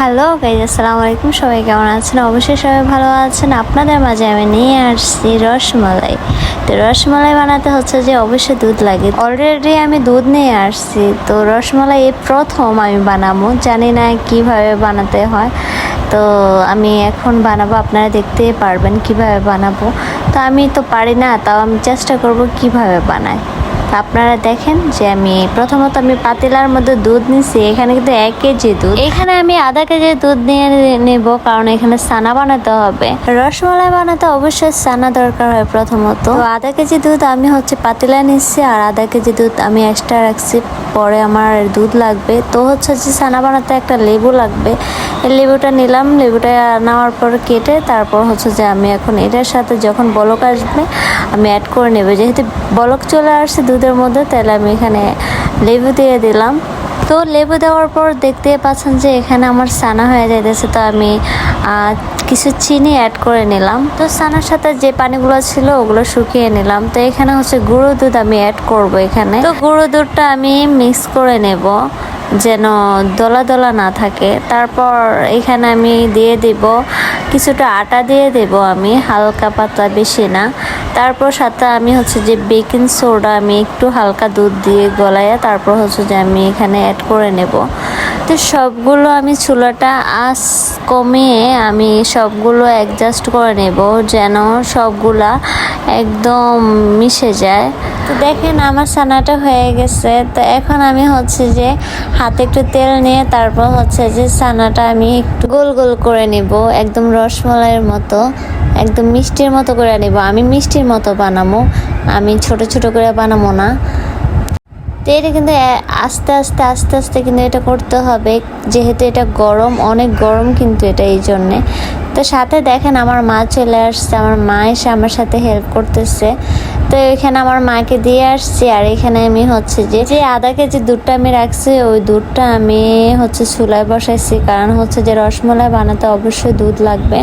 Hello guys আসসালামু আলাইকুম সবাই কেমন আছেন? অবশ্যই সবাই ভালো আছেন। আপনাদের মাঝে আমি নিয়ে আসছি রসমালাই। তো রসমালাই বানাতে হচ্ছে যে অবশ্যই দুধ লাগে। অলরেডি আমি দুধ নিয়ে আসছি। তো রসমালাই এই প্রথম আমি বানাবো। জানি না কীভাবে বানাতে হয়। তো আমি এখন বানাবো। আপনারা দেখতে পারবেন কীভাবে বানাবো। তো আমি তো পারি না, তাও আমি চেষ্টা করব কীভাবে বানাই আপনারা দেখেন যে আমি প্রথমত আমি পাতিলার মধ্যে দুধ নিছি, এখানে কিন্তু এক কেজি দুধ। এখানে আমি আধা কেজি দুধ নিয়ে নেব, কারণ এখানে সানা বানাতে হবে। রসমালাই বানাতে অবশ্যই সানা দরকার হয় প্রথমত। আধা কেজি দুধ আমি হচ্ছে পাতিলা নিচ্ছি, আর আধা কেজি দুধ আমি এক্সট্রা রাখছি, পরে আমার দুধ লাগবে। তো হচ্ছে যে সানা বানাতে একটা লেবু লাগবে। লেবুটা নিলাম, লেবুটা নেওয়ার পর কেটে তারপর হচ্ছে যে আমি এখন এটার সাথে যখন বলক আসবে আমি অ্যাড করে নেব। যেহেতু বলক চলে আসছে দুধের মধ্যে, তাহলে আমি এখানে লেবু দিয়ে দিলাম। তো লেবু দেওয়ার পর দেখতে পাচ্ছেন যে এখানে আমার সানা হয়ে যাইতেছে, তো আমি কিছু চিনি অ্যাড করে নিলাম। তো সানার সাথে যে পানিগুলো ছিল, ওগুলো শুকিয়ে নিলাম। তো এখানে হচ্ছে গুঁড়ো দুধ আমি অ্যাড করব এখানে। তো গুঁড়ো দুধটা আমি মিক্স করে নেব, যেন দলা দলা না থাকে। তারপর এখানে আমি দিয়ে দিব কিছুটা আটা দিয়ে দেব আমি, হালকা পাতলা বেশি না। তারপর সাথে আমি হচ্ছে যে বেকিং সোডা আমি একটু হালকা দুধ দিয়ে গলায় তারপর হচ্ছে যে আমি এখানে অ্যাড করে নেব। তো সবগুলো আমি চুলাটা আঁচ কমিয়ে আমি সবগুলো অ্যাডজাস্ট করে নেব যেন সবগুলা একদম মিশে যায়। তো দেখেন আমার ছানাটা হয়ে গেছে। তো এখন আমি হচ্ছে যে হাতে একটু তেল নিয়ে তারপর হচ্ছে যে ছানাটা আমি একটু গোল গোল করে নিব, একদম রসমলাইয়ের মতো, একদম মিষ্টির মতো করে নিব। আমি মিষ্টির মতো বানাবো আমি ছোট ছোট করে বানাবো না। তো এটা কিন্তু আস্তে আস্তে আস্তে আস্তে কিন্তু এটা করতে হবে। যেহেতু এটা গরম, অনেক গরম কিন্তু এটা এই জন্যে। তো সাথে দেখেন আমার মা চলে আসছে, আমার মা এসে আমার সাথে হেল্প করতেছে। তো এখানে আমার মাকে দিয়ে আসছি, আর এখানে আমি হচ্ছে যে যে আধা কেজি দুধটা আমি রাখছি, ওই দুধটা আমি হচ্ছে চুলায় বসাইছি। কারণ হচ্ছে যে রসমলাই বানাতে অবশ্যই দুধ লাগবে।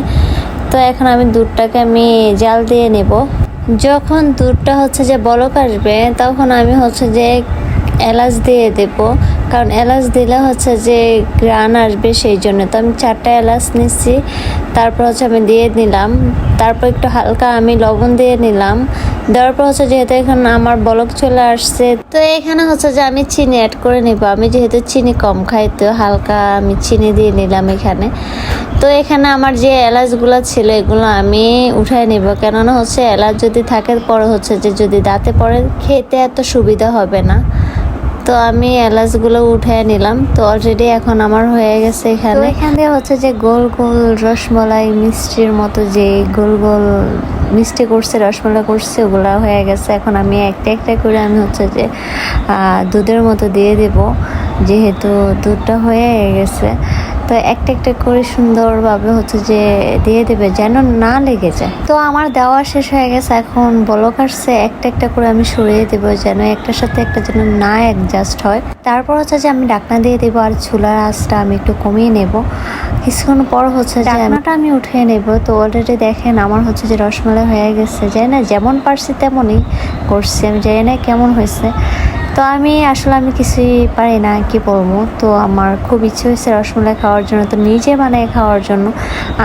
তো এখন আমি দুধটাকে আমি জাল দিয়ে নেব। যখন দুধটা হচ্ছে যে বলক আসবে, তখন আমি হচ্ছে যে এলাচ দিয়ে দেব। কারণ এলাচ দিলে হচ্ছে যে গ্রান আসবে সেই জন্য। তো আমি চারটা এলাচ নিচ্ছি, তারপর হচ্ছে আমি দিয়ে নিলাম তারপর একটু হালকা আমি লবণ দিয়ে নিলাম। দেওয়ার পর হচ্ছে যেহেতু এখন আমার বলক চলে আসছে, তো এখানে হচ্ছে যে আমি চিনি অ্যাড করে নিব। আমি যেহেতু চিনি কম খাই, তো হালকা আমি চিনি দিয়ে নিলাম এখানে। তো এখানে আমার যে এলাচগুলো ছিল, এগুলো আমি উঠায় নিব। কেননা হচ্ছে এলাচ যদি থাকে, পরে হচ্ছে যে যদি দাঁতে পড়ে, খেতে এত সুবিধা হবে না। তো আমি এলাচগুলো উঠে নিলাম। তো অলরেডি এখন আমার হয়ে গেছে এখানে। এখান দিয়ে হচ্ছে যে গোল গোল রসমলাই মিষ্টির মতো যে গোল গোল মিষ্টি করছে, রসমালাই করছে, ওগুলো হয়ে গেছে। এখন আমি একটা একটা করে আমি হচ্ছে যে দুধের মতো দিয়ে দেব। যেহেতু দুধটা হয়ে গেছে তো একটা একটা করে সুন্দরভাবে হচ্ছে যে দিয়ে দেবে যেন না লেগে যায়। তো আমার দেওয়া শেষ হয়ে গেছে, এখন বলক আসছে, একটা একটা করে আমি সরিয়ে দেবো যেন একটার সাথে একটা যেন না অ্যাডজাস্ট হয়। তারপর হচ্ছে যে আমি ডাকনা দিয়ে দেবো আর চুলার আঁচটা আমি একটু কমিয়ে নেব। কিছুক্ষণ পর হচ্ছে যে ডাকনাটা আমি উঠিয়ে নেব। তো অলরেডি দেখেন আমার হচ্ছে যে রসমালাই হয়ে গেছে যাই না যেমন পারছি তেমনই করছি, আমি জানি না কেমন হয়েছে। তো আমি, আসলে আমি কিছুই পারি না কি বলব। তো আমার খুব ইচ্ছে হয়েছে রসমলাই খাওয়ার জন্য। তো নিজে বানিয়ে খাওয়ার জন্য।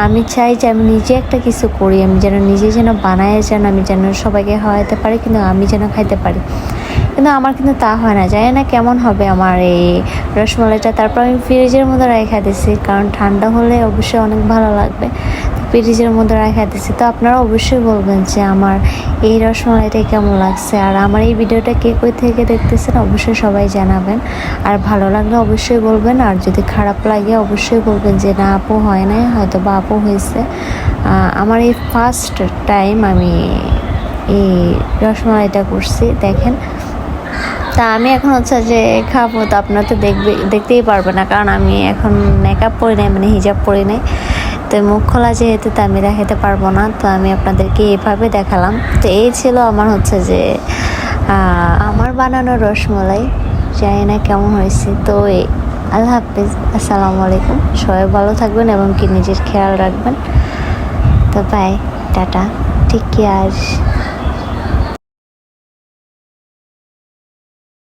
আমি চাই যে আমি নিজে একটা কিছু করি। আমি যেন নিজে যেন বানায় যেন আমি যেন সবাইকে খাওয়াতে পারি, কিন্তু আমি যেন খাইতে পারি। কিন্তু আমার কিন্তু তা হয় না। জানি না কেমন হবে আমার এই রসমলাইটা তারপর আমি ফ্রিজের মধ্যে রেখে দিছি। কারণ ঠান্ডা হলে অবশ্যই অনেক ভালো লাগবে। ফ্রিজের মধ্যে রেখে দিছি তো আপনারা অবশ্যই বলবেন যে আমার এই রসমালাইটা কেমন লাগছে, আর আমার এই ভিডিওটা কে কই থেকে দেখতেছেন অবশ্যই সবাই জানাবেন। আর ভালো লাগলে অবশ্যই বলবেন, আর যদি খারাপ লাগে অবশ্যই বলবেন যে না আপু হয় নাই, হয়তো বা আপু হয়েছে। আমার এই ফার্স্ট টাইম আমি এই রসমালাইটা করছি, দেখেন। তা আমি এখন হচ্ছে যে খাব, তো আপনারা তো দেখবে, দেখতেই পারবে না, কারণ আমি এখন মেকআপ পরি নাই মানে হিজাব পরি নাই। তো মুখ খোলা যেহেতু, তো আমি দেখাতে পারব না। তো আমি আপনাদেরকে এভাবে দেখালাম। তো এই ছিল আমার হচ্ছে যে আমার বানানো রসমলাই। জানি না কেমন হয়েছে। তো আল্লাহ হাফিজ। আসসালামু আলাইকুম। সবাই ভালো থাকবেন এবং কি নিজের খেয়াল রাখবেন। তো বাই টাটা। ঠিক কেয়ার